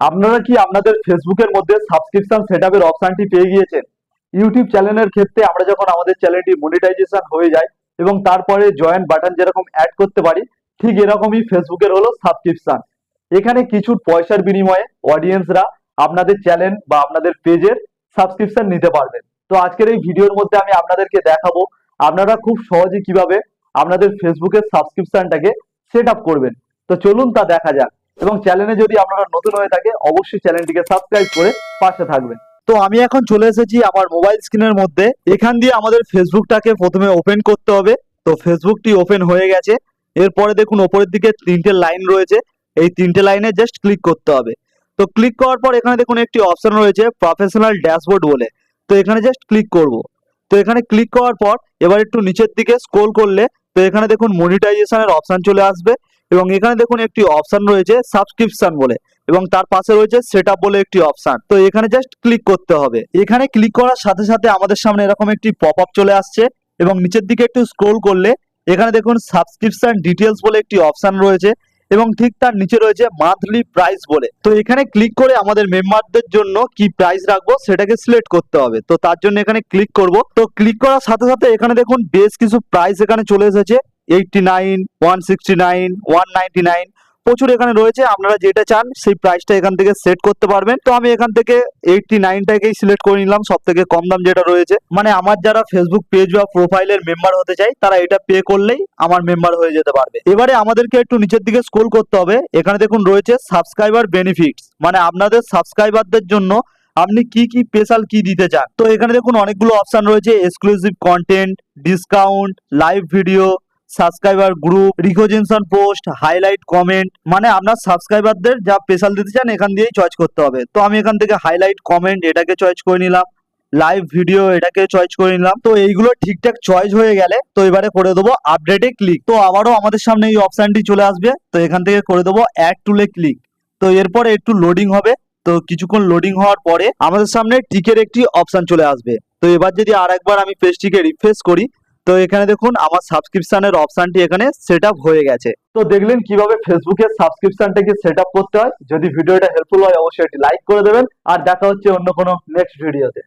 আপনারা কি আপনাদের ফেসবুকের মধ্যে সাবস্ক্রিপশন সেটআপের অপশনটি পেয়ে গিয়েছেন? ইউটিউব চ্যানেলের ক্ষেত্রে আমরা যখন আমাদের চ্যানেলটি মনিটাইজেশন হয়ে যায় এবং তারপরে জয়েন্ট বাটন যেরকম অ্যাড করতে পারি, ঠিক এরকমই ফেসবুকের হলো সাবস্ক্রিপশন এখানে কিছু পয়সার বিনিময়ে অডিয়েন্সরা আপনাদের চ্যানেল বা আপনাদের পেজের সাবস্ক্রিপশন নিতে পারবেন। তো আজকের এই ভিডিওর মধ্যে আমি আপনাদেরকে দেখাবো আপনারা খুব সহজে কীভাবে আপনাদের ফেসবুকের সাবস্ক্রিপশনটাকে সেট আপ করবেন। তো চলুন তা দেখা যাক। এবং চ্যানেলে যদি আপনারা নতুন হয়ে থাকে, অবশ্যই চ্যানেলটিকে সাবস্ক্রাইব করে পাশে থাকবেন। তো আমি এখন চলে এসেছি আমার মোবাইল স্ক্রিনের মধ্যে। এখান দিয়ে আমাদের ফেসবুকটাকে প্রথমে ওপেন করতে হবে। তো ফেসবুকটি ওপেন হয়ে গেছে। এরপরে দেখুন, ওপরের দিকে তিনটে লাইন রয়েছে। এই তিনটে লাইনে জাস্ট ক্লিক করতে হবে। তো ক্লিক করার পর এখানে দেখুন, একটি অপশন রয়েছে প্রফেশনাল ড্যাশবোর্ড বলে। তো এখানে জাস্ট ক্লিক করব। তো এখানে ক্লিক করার পর, এবার একটু নিচের দিকে স্ক্রোল করলে, তো এখানে দেখুন মনিটাইজেশনের অপশন চলে আসবে। এবং এখানে দেখুন একটি অপশন রয়েছে সাবস্ক্রিপশন বলে এবং তার পাশে রয়েছে সেট বলে একটি অপশন তো এখানে জাস্ট ক্লিক করতে হবে। এখানে ক্লিক করার সাথে সাথে আমাদের সামনে এরকম একটি পপ আপ চলে আসছে এবং নিচের দিকে একটু স্ক্রোল করলে এখানে দেখুন সাবস্ক্রিপশন ডিটেলস বলে একটি অপশন রয়েছে এবং ঠিক তার নিচে রয়েছে মান্থলি প্রাইস বলে। তো এখানে ক্লিক করে আমাদের মেম্বারদের জন্য কি প্রাইস রাখব সেটাকে সিলেক্ট করতে হবে। তো তার জন্য এখানে ক্লিক করব। তো ক্লিক করার সাথে সাথে এখানে দেখুন বেশ কিছু প্রাইস এখানে চলে এসেছে। Eighty nine one sixty nine one ninety nine প্রচুর এখানে রয়েছে। আপনারা যেটা চান সেই প্রাইসটা এখান থেকে সেট করতে পারবেন। তো আমি এখান থেকে এইটটি নাইনটাকেই সিলেক্ট করে নিলাম। সব থেকে কম দাম যেটা রয়েছে। মানে আমার যারা ফেসবুক পেজ বা প্রোফাইলের মেম্বার হতে চাই, তারা এটা পে করলেই আমার মেম্বার হয়ে যেতে পারবে। এবারে আমাদেরকে একটু নিচের দিকে স্ক্রোল করতে হবে। এখানে দেখুন রয়েছে সাবস্ক্রাইবার বেনিফিটস মানে আপনাদের সাবস্ক্রাইবারদের জন্য আপনি কি কি স্পেশাল কি দিতে চান। তো এখানে দেখুন অনেকগুলো অপশন রয়েছে। Exclusive content discount live video subscriber group recognition post highlight comment মানে আপনার সাবস্ক্রাইবারদের যা স্পেশাল দিতে চান এখান দিয়েই চয়েস করতে হবে। তো আমি এখান থেকে হাইলাইট কমেন্ট এটাকে চয়েস করে নিলাম। লাইভ ভিডিও এটাকে চয়েস করে নিলাম। তো এইগুলো ঠিকঠাক চয়েস হয়ে গেলে তো এবারে করে দেবো আপডেটে ক্লিক তো আবারও আমাদের সামনে এই অপশানটি চলে আসবে। তো এখান থেকে করে দেবো অ্যাড টুলে ক্লিক তো এরপরে একটু লোডিং হবে। তো কিছুক্ষণ লোডিং হওয়ার পরে আমাদের সামনে টিকের একটি অপশান চলে আসবে। তো এবার যদি আর একবার আমি পেজটিকে রিফ্রেশ করি তো এখানে দেখুন, আমার সাবস্ক্রিপশনের অপশনটি এখানে সেট হয়ে গেছে। তো দেখলেন কীভাবে ফেসবুকে সাবস্ক্রিপশনটাকে সেট করতে হয়। যদি ভিডিওটা হেল্পফুল হয়, অবশ্যই এটি লাইক করে দেবেন। আর দেখা হচ্ছে অন্য কোনো নেক্সট ভিডিওতে